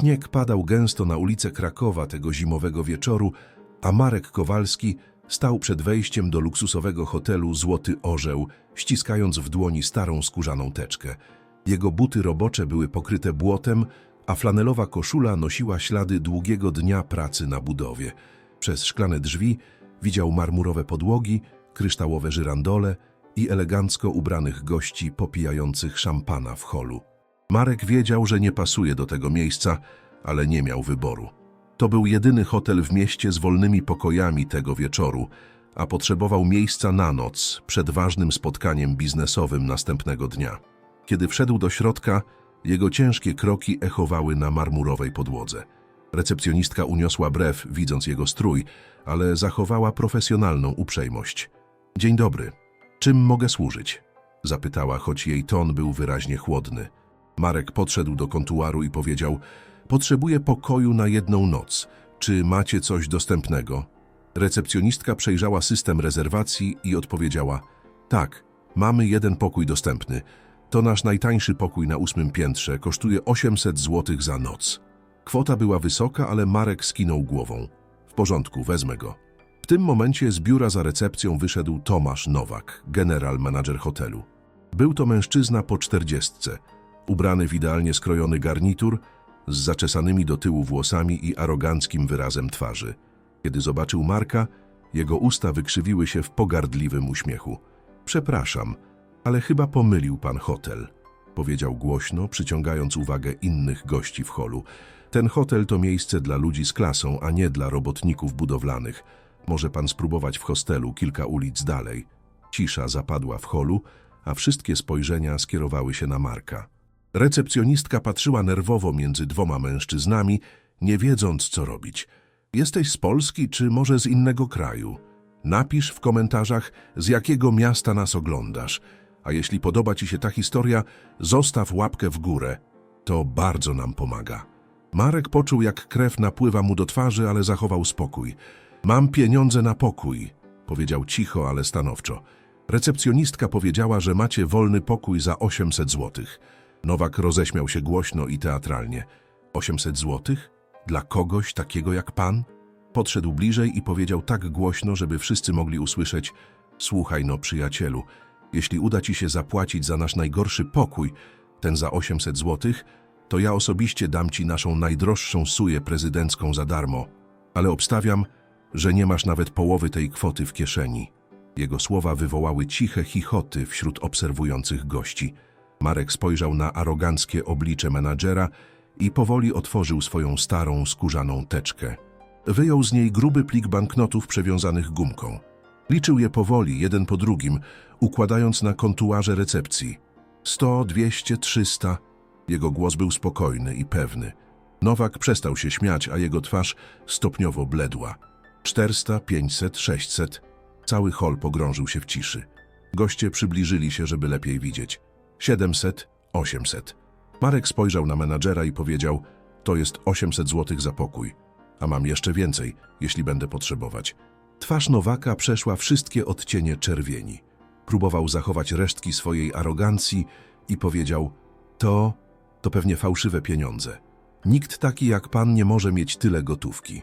Śnieg padał gęsto na ulice Krakowa tego zimowego wieczoru, a Marek Kowalski stał przed wejściem do luksusowego hotelu Złoty Orzeł, ściskając w dłoni starą skórzaną teczkę. Jego buty robocze były pokryte błotem, a flanelowa koszula nosiła ślady długiego dnia pracy na budowie. Przez szklane drzwi widział marmurowe podłogi, kryształowe żyrandole i elegancko ubranych gości popijających szampana w holu. Marek wiedział, że nie pasuje do tego miejsca, ale nie miał wyboru. To był jedyny hotel w mieście z wolnymi pokojami tego wieczoru, a potrzebował miejsca na noc przed ważnym spotkaniem biznesowym następnego dnia. Kiedy wszedł do środka, jego ciężkie kroki echowały na marmurowej podłodze. Recepcjonistka uniosła brew, widząc jego strój, ale zachowała profesjonalną uprzejmość. Dzień dobry. Czym mogę służyć? Zapytała, choć jej ton był wyraźnie chłodny. Marek podszedł do kontuaru i powiedział: Potrzebuję pokoju na jedną noc. Czy macie coś dostępnego? Recepcjonistka przejrzała system rezerwacji i odpowiedziała: Tak, mamy jeden pokój dostępny. To nasz najtańszy pokój na ósmym piętrze, kosztuje 800 zł za noc. Kwota była wysoka, ale Marek skinął głową. W porządku, wezmę go. W tym momencie z biura za recepcją wyszedł Tomasz Nowak, general manager hotelu. Był to mężczyzna po czterdziestce, ubrany w idealnie skrojony garnitur, z zaczesanymi do tyłu włosami i aroganckim wyrazem twarzy. Kiedy zobaczył Marka, jego usta wykrzywiły się w pogardliwym uśmiechu. Przepraszam, ale chyba pomylił pan hotel, powiedział głośno, przyciągając uwagę innych gości w holu. Ten hotel to miejsce dla ludzi z klasą, a nie dla robotników budowlanych. Może pan spróbować w hostelu kilka ulic dalej. Cisza zapadła w holu, a wszystkie spojrzenia skierowały się na Marka. Recepcjonistka patrzyła nerwowo między dwoma mężczyznami, nie wiedząc, co robić. Jesteś z Polski, czy może z innego kraju? Napisz w komentarzach, z jakiego miasta nas oglądasz. A jeśli podoba Ci się ta historia, zostaw łapkę w górę. To bardzo nam pomaga. Marek poczuł, jak krew napływa mu do twarzy, ale zachował spokój. Mam pieniądze na pokój, powiedział cicho, ale stanowczo. Recepcjonistka powiedziała, że macie wolny pokój za 800 złotych. Nowak roześmiał się głośno i teatralnie. 800 złotych? Dla kogoś takiego jak pan? Podszedł bliżej i powiedział tak głośno, żeby wszyscy mogli usłyszeć Słuchaj no, przyjacielu, jeśli uda ci się zapłacić za nasz najgorszy pokój, ten za 800 złotych, to ja osobiście dam ci naszą najdroższą suję prezydencką za darmo. Ale obstawiam, że nie masz nawet połowy tej kwoty w kieszeni. Jego słowa wywołały ciche chichoty wśród obserwujących gości. Marek spojrzał na aroganckie oblicze menadżera i powoli otworzył swoją starą, skórzaną teczkę. Wyjął z niej gruby plik banknotów przewiązanych gumką. Liczył je powoli, jeden po drugim, układając na kontuarze recepcji. Sto, dwieście, trzysta. Jego głos był spokojny i pewny. Nowak przestał się śmiać, a jego twarz stopniowo bledła. Cztersta, pięćset, sześćset. Cały hol pogrążył się w ciszy. Goście przybliżyli się, żeby lepiej widzieć. Siedemset, osiemset. Marek spojrzał na menadżera i powiedział: To jest 800 złotych za pokój, a mam jeszcze więcej, jeśli będę potrzebować. Twarz Nowaka przeszła wszystkie odcienie czerwieni. Próbował zachować resztki swojej arogancji i powiedział: To, to pewnie fałszywe pieniądze. Nikt taki jak pan nie może mieć tyle gotówki.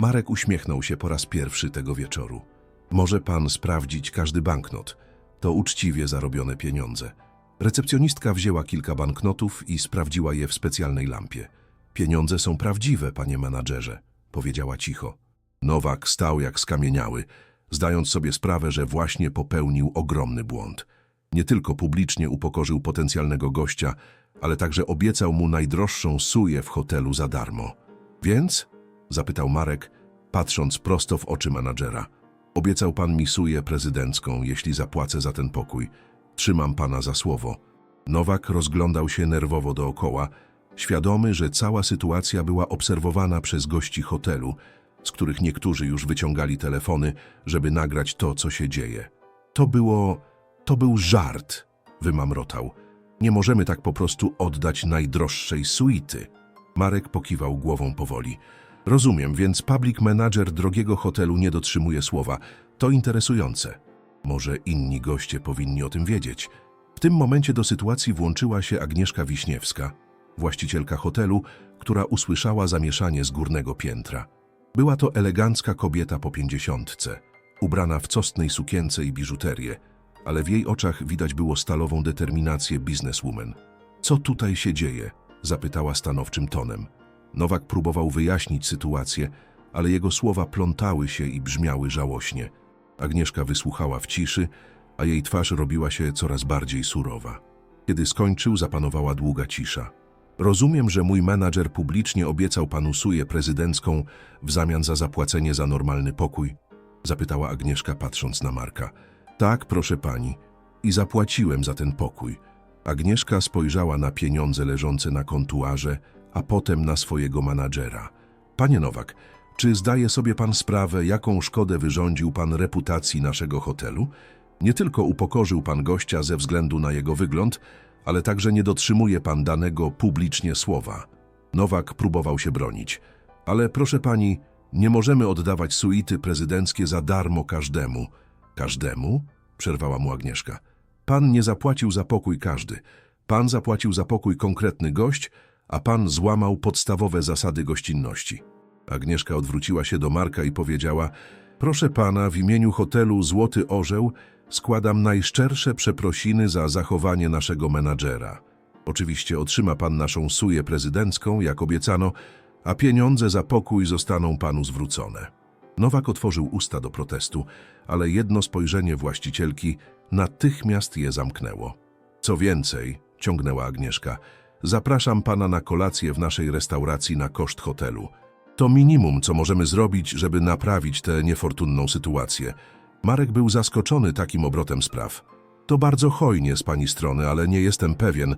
Marek uśmiechnął się po raz pierwszy tego wieczoru. Może pan sprawdzić każdy banknot. To uczciwie zarobione pieniądze. Recepcjonistka wzięła kilka banknotów i sprawdziła je w specjalnej lampie. Pieniądze są prawdziwe, panie menadżerze, powiedziała cicho. Nowak stał jak skamieniały, zdając sobie sprawę, że właśnie popełnił ogromny błąd. Nie tylko publicznie upokorzył potencjalnego gościa, ale także obiecał mu najdroższą suję w hotelu za darmo. Więc? zapytał Marek, patrząc prosto w oczy menadżera. Obiecał pan mi suję prezydencką, jeśli zapłacę za ten pokój. Trzymam pana za słowo. Nowak rozglądał się nerwowo dookoła, świadomy, że cała sytuacja była obserwowana przez gości hotelu, z których niektórzy już wyciągali telefony, żeby nagrać to, co się dzieje. To było... to był żart, wymamrotał. Nie możemy tak po prostu oddać najdroższej suity. Marek pokiwał głową powoli. Rozumiem, więc public manager drogiego hotelu nie dotrzymuje słowa. To interesujące. Może inni goście powinni o tym wiedzieć. W tym momencie do sytuacji włączyła się Agnieszka Wiśniewska, właścicielka hotelu, która usłyszała zamieszanie z górnego piętra. Była to elegancka kobieta po pięćdziesiątce, ubrana w costnej sukience i biżuterię, ale w jej oczach widać było stalową determinację bizneswoman. Co tutaj się dzieje? zapytała stanowczym tonem. Nowak próbował wyjaśnić sytuację, ale jego słowa plątały się i brzmiały żałośnie. Agnieszka wysłuchała w ciszy, a jej twarz robiła się coraz bardziej surowa. Kiedy skończył, zapanowała długa cisza. Rozumiem, że mój menadżer publicznie obiecał panu suję prezydencką w zamian za zapłacenie za normalny pokój? Zapytała Agnieszka, patrząc na Marka. Tak, proszę pani. I zapłaciłem za ten pokój. Agnieszka spojrzała na pieniądze leżące na kontuarze, a potem na swojego menadżera. Panie Nowak, czy zdaje sobie pan sprawę, jaką szkodę wyrządził pan reputacji naszego hotelu? Nie tylko upokorzył pan gościa ze względu na jego wygląd, ale także nie dotrzymuje pan danego publicznie słowa. Nowak próbował się bronić. Ale proszę pani, nie możemy oddawać suity prezydenckie za darmo każdemu. Każdemu? Przerwała mu Agnieszka. Pan nie zapłacił za pokój każdy. Pan zapłacił za pokój konkretny gość, a pan złamał podstawowe zasady gościnności. Agnieszka odwróciła się do Marka i powiedziała: Proszę pana, w imieniu hotelu Złoty Orzeł składam najszczersze przeprosiny za zachowanie naszego menadżera. Oczywiście otrzyma pan naszą suję prezydencką, jak obiecano, a pieniądze za pokój zostaną panu zwrócone. Nowak otworzył usta do protestu, ale jedno spojrzenie właścicielki natychmiast je zamknęło. Co więcej, ciągnęła Agnieszka, zapraszam pana na kolację w naszej restauracji na koszt hotelu. To minimum, co możemy zrobić, żeby naprawić tę niefortunną sytuację. Marek był zaskoczony takim obrotem spraw. To bardzo hojnie z pani strony, ale nie jestem pewien.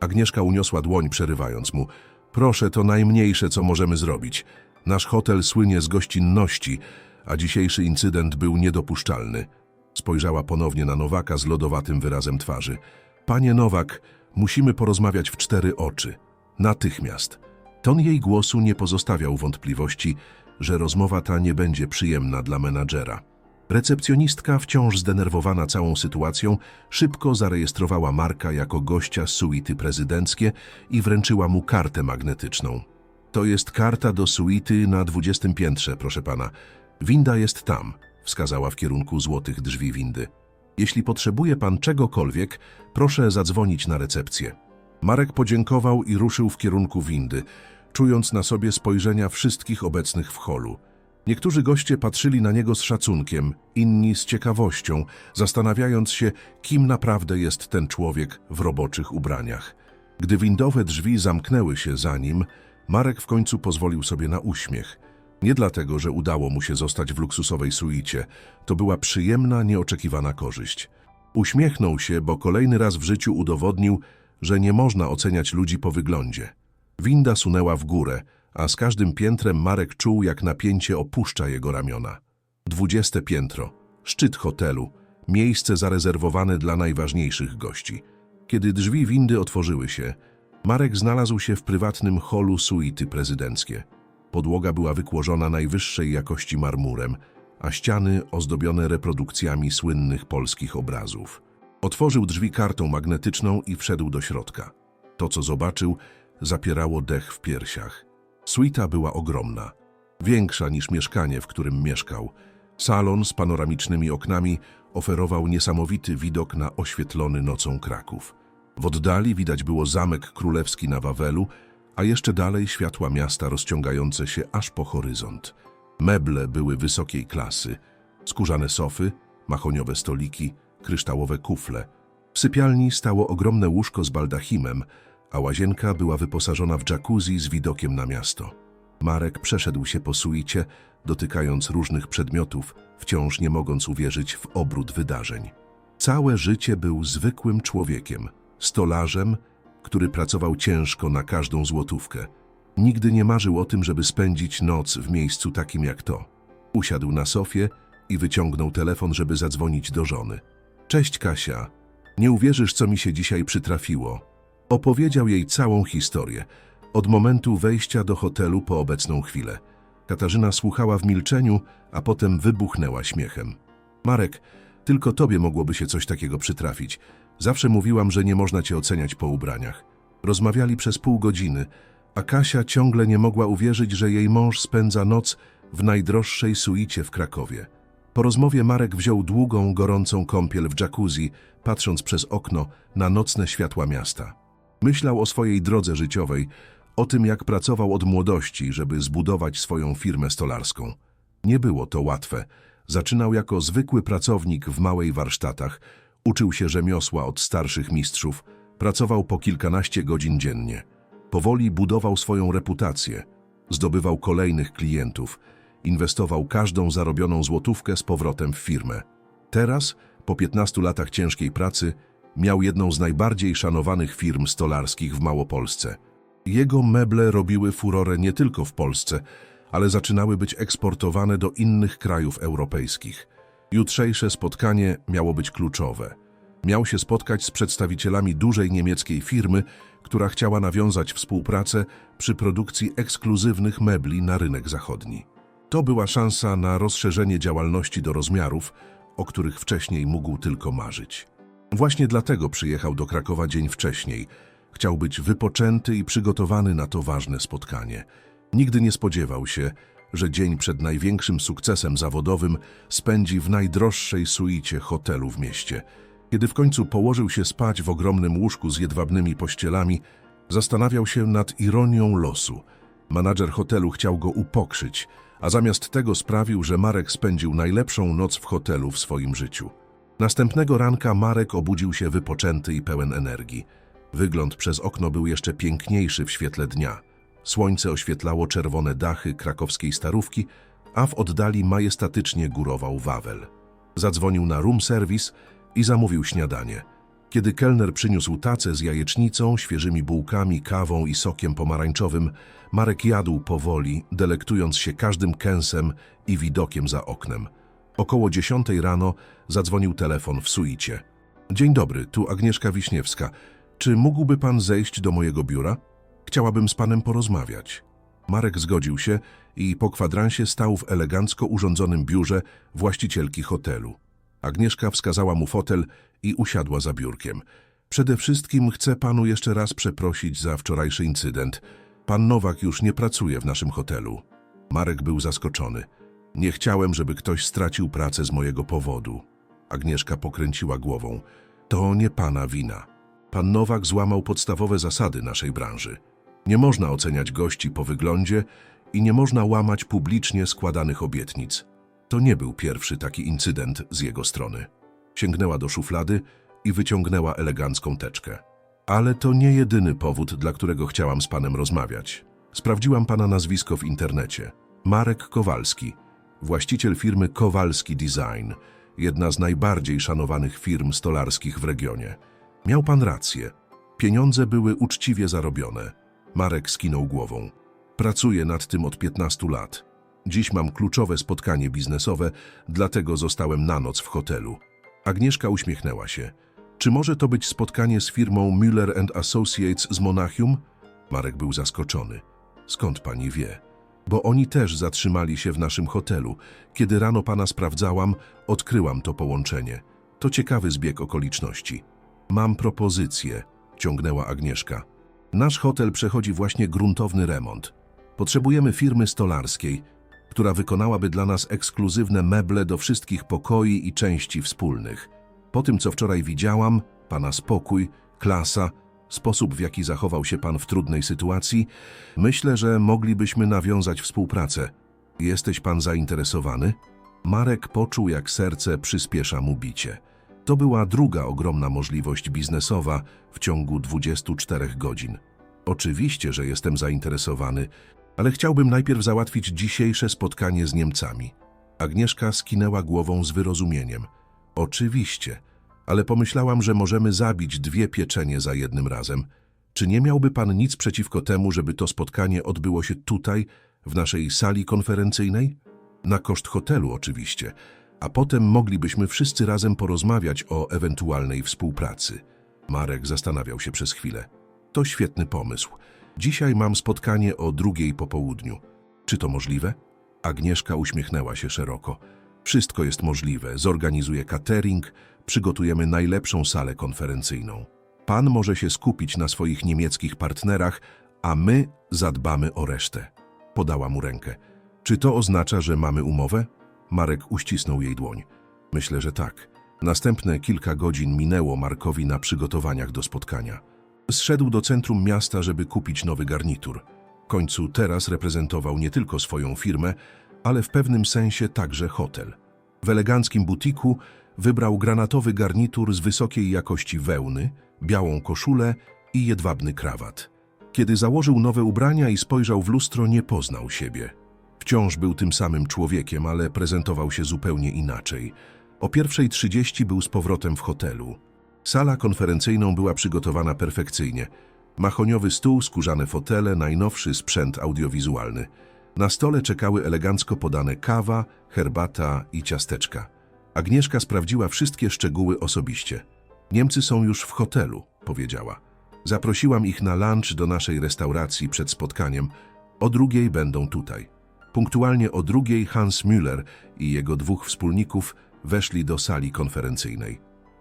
Agnieszka uniosła dłoń, przerywając mu. Proszę, to najmniejsze, co możemy zrobić. Nasz hotel słynie z gościnności, a dzisiejszy incydent był niedopuszczalny. Spojrzała ponownie na Nowaka z lodowatym wyrazem twarzy. Panie Nowak, musimy porozmawiać w cztery oczy. Natychmiast. Ton jej głosu nie pozostawiał wątpliwości, że rozmowa ta nie będzie przyjemna dla menadżera. Recepcjonistka, wciąż zdenerwowana całą sytuacją, szybko zarejestrowała Marka jako gościa suity prezydenckie i wręczyła mu kartę magnetyczną. To jest karta do suity na dwudziestym piętrze, proszę pana. Winda jest tam, wskazała w kierunku złotych drzwi windy. Jeśli potrzebuje pan czegokolwiek, proszę zadzwonić na recepcję. Marek podziękował i ruszył w kierunku windy, czując na sobie spojrzenia wszystkich obecnych w holu. Niektórzy goście patrzyli na niego z szacunkiem, inni z ciekawością, zastanawiając się, kim naprawdę jest ten człowiek w roboczych ubraniach. Gdy windowe drzwi zamknęły się za nim, Marek w końcu pozwolił sobie na uśmiech. Nie dlatego, że udało mu się zostać w luksusowej suicie. To była przyjemna, nieoczekiwana korzyść. Uśmiechnął się, bo kolejny raz w życiu udowodnił, że nie można oceniać ludzi po wyglądzie. Winda sunęła w górę, a z każdym piętrem Marek czuł, jak napięcie opuszcza jego ramiona. Dwudzieste piętro, szczyt hotelu, miejsce zarezerwowane dla najważniejszych gości. Kiedy drzwi windy otworzyły się, Marek znalazł się w prywatnym holu suity prezydenckie. Podłoga była wykłożona najwyższej jakości marmurem, a ściany ozdobione reprodukcjami słynnych polskich obrazów. Otworzył drzwi kartą magnetyczną i wszedł do środka. To, co zobaczył, zapierało dech w piersiach. Suita była ogromna, większa niż mieszkanie, w którym mieszkał. Salon z panoramicznymi oknami oferował niesamowity widok na oświetlony nocą Kraków. W oddali widać było zamek królewski na Wawelu, a jeszcze dalej światła miasta rozciągające się aż po horyzont. Meble były wysokiej klasy, skórzane sofy, mahoniowe stoliki, kryształowe kufle. W sypialni stało ogromne łóżko z baldachimem, a łazienka była wyposażona w jacuzzi z widokiem na miasto. Marek przeszedł się po suicie, dotykając różnych przedmiotów, wciąż nie mogąc uwierzyć w obrót wydarzeń. Całe życie był zwykłym człowiekiem, stolarzem, który pracował ciężko na każdą złotówkę. Nigdy nie marzył o tym, żeby spędzić noc w miejscu takim jak to. Usiadł na sofie i wyciągnął telefon, żeby zadzwonić do żony. Cześć Kasia, nie uwierzysz, co mi się dzisiaj przytrafiło. Opowiedział jej całą historię, od momentu wejścia do hotelu po obecną chwilę. Katarzyna słuchała w milczeniu, a potem wybuchnęła śmiechem. Marek, tylko tobie mogłoby się coś takiego przytrafić. Zawsze mówiłam, że nie można cię oceniać po ubraniach. Rozmawiali przez pół godziny, A Kasia ciągle nie mogła uwierzyć, że jej mąż spędza noc w najdroższej suicie w Krakowie. Po rozmowie Marek wziął długą, gorącą kąpiel w jacuzzi, patrząc przez okno na nocne światła miasta. Myślał o swojej drodze życiowej, o tym, jak pracował od młodości, żeby zbudować swoją firmę stolarską. Nie było to łatwe. Zaczynał jako zwykły pracownik w małej warsztatach, uczył się rzemiosła od starszych mistrzów, pracował po kilkanaście godzin dziennie. Powoli budował swoją reputację, zdobywał kolejnych klientów, inwestował każdą zarobioną złotówkę z powrotem w firmę. Teraz, po 15 latach ciężkiej pracy, miał jedną z najbardziej szanowanych firm stolarskich w Małopolsce. Jego meble robiły furorę nie tylko w Polsce, ale zaczynały być eksportowane do innych krajów europejskich. Jutrzejsze spotkanie miało być kluczowe. Miał się spotkać z przedstawicielami dużej niemieckiej firmy, która chciała nawiązać współpracę przy produkcji ekskluzywnych mebli na rynek zachodni. To była szansa na rozszerzenie działalności do rozmiarów, o których wcześniej mógł tylko marzyć. Właśnie dlatego przyjechał do Krakowa dzień wcześniej. Chciał być wypoczęty i przygotowany na to ważne spotkanie. Nigdy nie spodziewał się, że dzień przed największym sukcesem zawodowym spędzi w najdroższej suicie hotelu w mieście. Kiedy w końcu położył się spać w ogromnym łóżku z jedwabnymi pościelami, zastanawiał się nad ironią losu. Menadżer hotelu chciał go upokrzyć, a zamiast tego sprawił, że Marek spędził najlepszą noc w hotelu w swoim życiu. Następnego ranka Marek obudził się wypoczęty i pełen energii. Wygląd przez okno był jeszcze piękniejszy w świetle dnia. Słońce oświetlało czerwone dachy krakowskiej starówki, a w oddali majestatycznie górował Wawel. Zadzwonił na room service i zamówił śniadanie. Kiedy kelner przyniósł tacę z jajecznicą, świeżymi bułkami, kawą i sokiem pomarańczowym, Marek jadł powoli, delektując się każdym kęsem i widokiem za oknem. Około dziesiątej rano zadzwonił telefon w suicie. Dzień dobry, tu Agnieszka Wiśniewska. Czy mógłby pan zejść do mojego biura? Chciałabym z panem porozmawiać. Marek zgodził się i po kwadransie stał w elegancko urządzonym biurze właścicielki hotelu. Agnieszka wskazała mu fotel i usiadła za biurkiem. Przede wszystkim chcę panu jeszcze raz przeprosić za wczorajszy incydent. Pan Nowak już nie pracuje w naszym hotelu. Marek był zaskoczony. Nie chciałem, żeby ktoś stracił pracę z mojego powodu. Agnieszka pokręciła głową. To nie pana wina. Pan Nowak złamał podstawowe zasady naszej branży. Nie można oceniać gości po wyglądzie i nie można łamać publicznie składanych obietnic. To nie był pierwszy taki incydent z jego strony. Sięgnęła do szuflady i wyciągnęła elegancką teczkę. Ale to nie jedyny powód, dla którego chciałam z panem rozmawiać. Sprawdziłam pana nazwisko w internecie. Marek Kowalski, właściciel firmy Kowalski Design, jedna z najbardziej szanowanych firm stolarskich w regionie. Miał pan rację. Pieniądze były uczciwie zarobione. Marek skinął głową. Pracuję nad tym od 15 lat. Dziś mam kluczowe spotkanie biznesowe, dlatego zostałem na noc w hotelu. Agnieszka uśmiechnęła się. Czy może to być spotkanie z firmą Müller Associates z Monachium? Marek był zaskoczony. Skąd pani wie? Bo oni też zatrzymali się w naszym hotelu. Kiedy rano pana sprawdzałam, odkryłam to połączenie. To ciekawy zbieg okoliczności. Mam propozycję, ciągnęła Agnieszka. Nasz hotel przechodzi właśnie gruntowny remont. Potrzebujemy firmy stolarskiej, która wykonałaby dla nas ekskluzywne meble do wszystkich pokoi i części wspólnych. Po tym, co wczoraj widziałam, pana spokój, klasa, sposób, w jaki zachował się pan w trudnej sytuacji, myślę, że moglibyśmy nawiązać współpracę. Jesteś pan zainteresowany? Marek poczuł, jak serce przyspiesza mu bicie. To była druga ogromna możliwość biznesowa w ciągu 24 godzin. Oczywiście, że jestem zainteresowany, ale chciałbym najpierw załatwić dzisiejsze spotkanie z Niemcami. Agnieszka skinęła głową z wyrozumieniem. Oczywiście, ale pomyślałam, że możemy zabić dwie pieczenie za jednym razem. Czy nie miałby pan nic przeciwko temu, żeby to spotkanie odbyło się tutaj, w naszej sali konferencyjnej? Na koszt hotelu oczywiście, a potem moglibyśmy wszyscy razem porozmawiać o ewentualnej współpracy. Marek zastanawiał się przez chwilę. To świetny pomysł. Dzisiaj mam spotkanie o drugiej po południu. Czy to możliwe? Agnieszka uśmiechnęła się szeroko. Wszystko jest możliwe. Zorganizuję catering, przygotujemy najlepszą salę konferencyjną. Pan może się skupić na swoich niemieckich partnerach, a my zadbamy o resztę. Podała mu rękę. Czy to oznacza, że mamy umowę? Marek uścisnął jej dłoń. Myślę, że tak. Następne kilka godzin minęło Markowi na przygotowaniach do spotkania. Zszedł do centrum miasta, żeby kupić nowy garnitur. W końcu teraz reprezentował nie tylko swoją firmę, ale w pewnym sensie także hotel. W eleganckim butiku wybrał granatowy garnitur z wysokiej jakości wełny, białą koszulę i jedwabny krawat. Kiedy założył nowe ubrania i spojrzał w lustro, nie poznał siebie. Wciąż był tym samym człowiekiem, ale prezentował się zupełnie inaczej. O pierwszej trzydzieści był z powrotem w hotelu. Sala konferencyjną była przygotowana perfekcyjnie. Mahoniowy stół, skórzane fotele, najnowszy sprzęt audiowizualny. Na stole czekały elegancko podane kawa, herbata i ciasteczka. Agnieszka sprawdziła wszystkie szczegóły osobiście. Niemcy są już w hotelu, powiedziała. Zaprosiłam ich na lunch do naszej restauracji przed spotkaniem. O drugiej będą tutaj. Punktualnie o drugiej Hans Müller i jego dwóch wspólników weszli do sali konferencyjnej.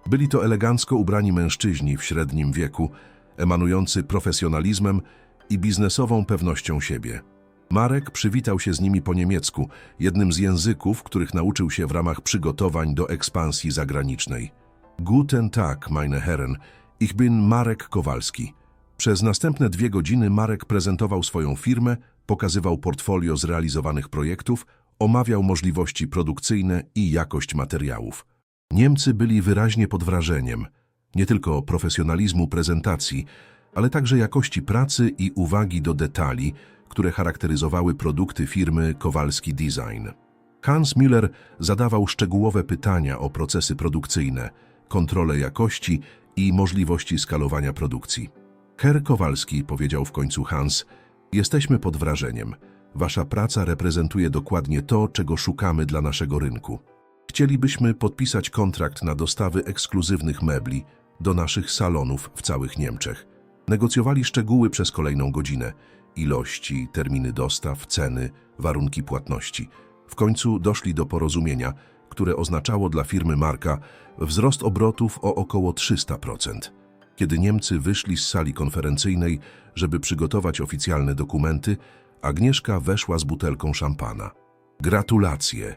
Byli to elegancko ubrani mężczyźni w średnim wieku, emanujący profesjonalizmem i biznesową pewnością siebie. Marek przywitał się z nimi po niemiecku, jednym z języków, których nauczył się w ramach przygotowań do ekspansji zagranicznej. Guten Tag, meine Herren, ich bin Marek Kowalski. Przez następne dwie godziny Marek prezentował swoją firmę, pokazywał portfolio zrealizowanych projektów, omawiał możliwości produkcyjne i jakość materiałów. Niemcy byli wyraźnie pod wrażeniem nie tylko profesjonalizmu prezentacji, ale także jakości pracy i uwagi do detali, które charakteryzowały produkty firmy Kowalski Design. Hans Müller zadawał szczegółowe pytania o procesy produkcyjne, kontrolę jakości i możliwości skalowania produkcji. Herr Kowalski, powiedział w końcu Hans, jesteśmy pod wrażeniem. Wasza praca reprezentuje dokładnie to, czego szukamy dla naszego rynku. Chcielibyśmy podpisać kontrakt na dostawy ekskluzywnych mebli do naszych salonów w całych Niemczech. Negocjowali szczegóły przez kolejną godzinę. Ilości, terminy dostaw, ceny, warunki płatności. W końcu doszli do porozumienia, które oznaczało dla firmy Marka wzrost obrotów o około 300%. Kiedy Niemcy wyszli z sali konferencyjnej, żeby przygotować oficjalne dokumenty, Agnieszka weszła z butelką szampana. Gratulacje!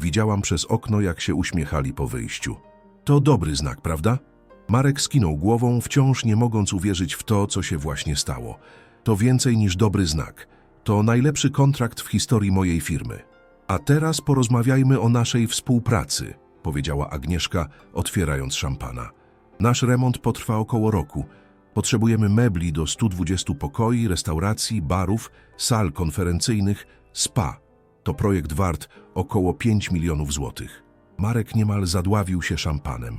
Widziałam przez okno, jak się uśmiechali po wyjściu. To dobry znak, prawda? Marek skinął głową, wciąż nie mogąc uwierzyć w to, co się właśnie stało. To więcej niż dobry znak. To najlepszy kontrakt w historii mojej firmy. A teraz porozmawiajmy o naszej współpracy, powiedziała Agnieszka, otwierając szampana. Nasz remont potrwa około roku. Potrzebujemy mebli do 120 pokoi, restauracji, barów, sal konferencyjnych, spa. To projekt wart około 5 milionów złotych. Marek niemal zadławił się szampanem.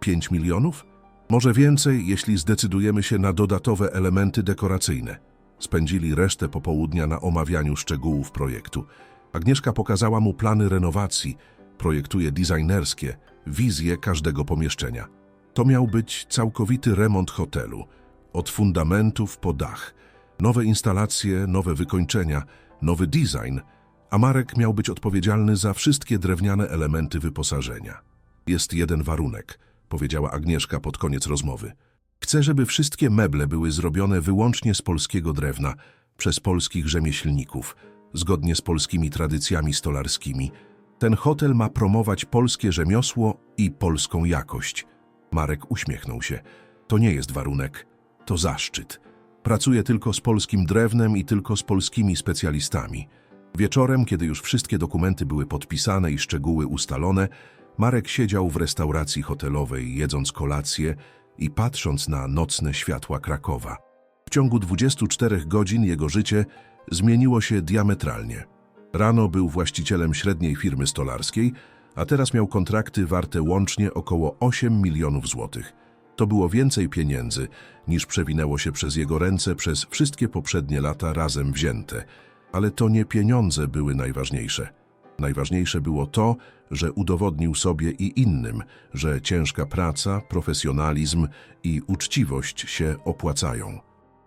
5 milionów? Może więcej, jeśli zdecydujemy się na dodatkowe elementy dekoracyjne. Spędzili resztę popołudnia na omawianiu szczegółów projektu. Agnieszka pokazała mu plany renowacji, projektuje designerskie, wizję każdego pomieszczenia. To miał być całkowity remont hotelu, od fundamentów po dach. Nowe instalacje, nowe wykończenia, nowy design, a Marek miał być odpowiedzialny za wszystkie drewniane elementy wyposażenia. Jest jeden warunek, powiedziała Agnieszka pod koniec rozmowy. Chcę, żeby wszystkie meble były zrobione wyłącznie z polskiego drewna, przez polskich rzemieślników, zgodnie z polskimi tradycjami stolarskimi. Ten hotel ma promować polskie rzemiosło i polską jakość. Marek uśmiechnął się. To nie jest warunek, to zaszczyt. Pracuję tylko z polskim drewnem i tylko z polskimi specjalistami. Wieczorem, kiedy już wszystkie dokumenty były podpisane i szczegóły ustalone, Marek siedział w restauracji hotelowej, jedząc kolację i patrząc na nocne światła Krakowa. W ciągu 24 godzin jego życie zmieniło się diametralnie. Rano był właścicielem średniej firmy stolarskiej, a teraz miał kontrakty warte łącznie około 8 milionów złotych. To było więcej pieniędzy, niż przewinęło się przez jego ręce przez wszystkie poprzednie lata razem wzięte. Ale to nie pieniądze były najważniejsze. Najważniejsze było to, że udowodnił sobie i innym, że ciężka praca, profesjonalizm i uczciwość się opłacają.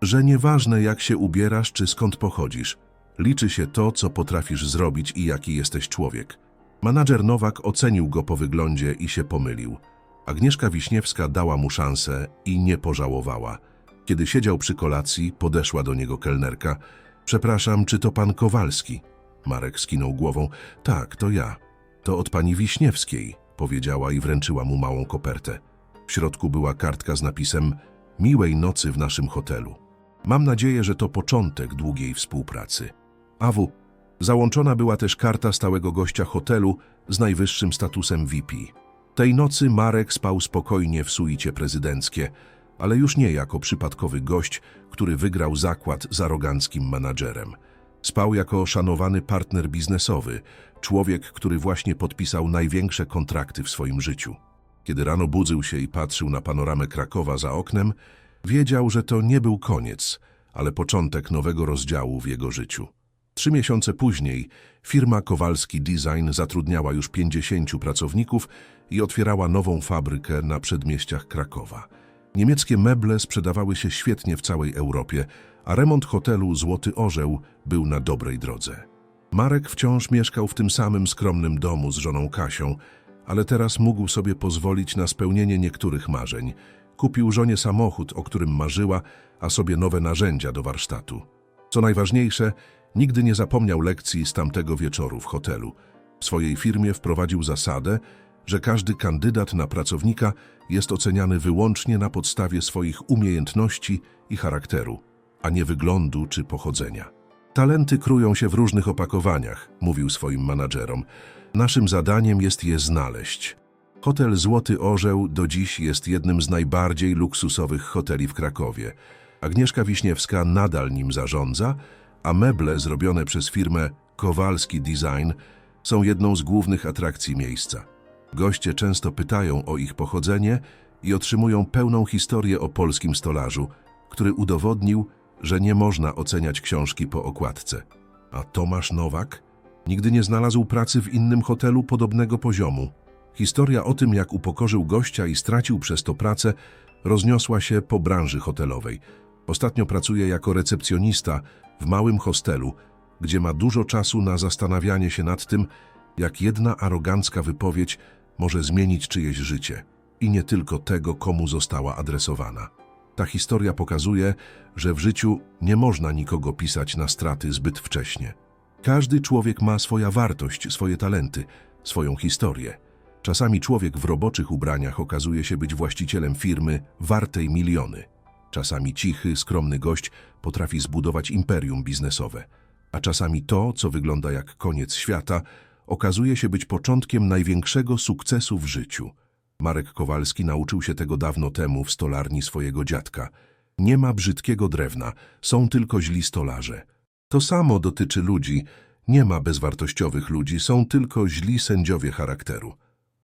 Że nieważne jak się ubierasz czy skąd pochodzisz, liczy się to, co potrafisz zrobić i jaki jesteś człowiek. Manadżer Nowak ocenił go po wyglądzie i się pomylił. Agnieszka Wiśniewska dała mu szansę i nie pożałowała. Kiedy siedział przy kolacji, podeszła do niego kelnerka. Przepraszam, czy to pan Kowalski? Marek skinął głową. Tak, to ja. To od pani Wiśniewskiej, powiedziała i wręczyła mu małą kopertę. W środku była kartka z napisem Miłej nocy w naszym hotelu. Mam nadzieję, że to początek długiej współpracy. Awu, załączona była też karta stałego gościa hotelu z najwyższym statusem VIP. Tej nocy Marek spał spokojnie w suicie prezydenckie, ale już nie jako przypadkowy gość, który wygrał zakład z aroganckim menadżerem. Spał jako szanowany partner biznesowy, człowiek, który właśnie podpisał największe kontrakty w swoim życiu. Kiedy rano budził się i patrzył na panoramę Krakowa za oknem, wiedział, że to nie był koniec, ale początek nowego rozdziału w jego życiu. Trzy miesiące później firma Kowalski Design zatrudniała już 50 pracowników i otwierała nową fabrykę na przedmieściach Krakowa. Niemieckie meble sprzedawały się świetnie w całej Europie, a remont hotelu Złoty Orzeł był na dobrej drodze. Marek wciąż mieszkał w tym samym skromnym domu z żoną Kasią, ale teraz mógł sobie pozwolić na spełnienie niektórych marzeń. Kupił żonie samochód, o którym marzyła, a sobie nowe narzędzia do warsztatu. Co najważniejsze, nigdy nie zapomniał lekcji z tamtego wieczoru w hotelu. W swojej firmie wprowadził zasadę, że każdy kandydat na pracownika jest oceniany wyłącznie na podstawie swoich umiejętności i charakteru, a nie wyglądu czy pochodzenia. Talenty krują się w różnych opakowaniach, mówił swoim menadżerom. Naszym zadaniem jest je znaleźć. Hotel Złoty Orzeł do dziś jest jednym z najbardziej luksusowych hoteli w Krakowie. Agnieszka Wiśniewska nadal nim zarządza, a meble zrobione przez firmę Kowalski Design są jedną z głównych atrakcji miejsca. Goście często pytają o ich pochodzenie i otrzymują pełną historię o polskim stolarzu, który udowodnił, że nie można oceniać książki po okładce. A Tomasz Nowak nigdy nie znalazł pracy w innym hotelu podobnego poziomu. Historia o tym, jak upokorzył gościa i stracił przez to pracę, rozniosła się po branży hotelowej. Ostatnio pracuje jako recepcjonista w małym hostelu, gdzie ma dużo czasu na zastanawianie się nad tym, jak jedna arogancka wypowiedź może zmienić czyjeś życie i nie tylko tego, komu została adresowana. Ta historia pokazuje, że w życiu nie można nikogo pisać na straty zbyt wcześnie. Każdy człowiek ma swoja wartość, swoje talenty, swoją historię. Czasami człowiek w roboczych ubraniach okazuje się być właścicielem firmy wartej miliony. Czasami cichy, skromny gość potrafi zbudować imperium biznesowe, a czasami to, co wygląda jak koniec świata, okazuje się być początkiem największego sukcesu w życiu. Marek Kowalski nauczył się tego dawno temu w stolarni swojego dziadka. Nie ma brzydkiego drewna, są tylko źli stolarze. To samo dotyczy ludzi. Nie ma bezwartościowych ludzi, są tylko źli sędziowie charakteru.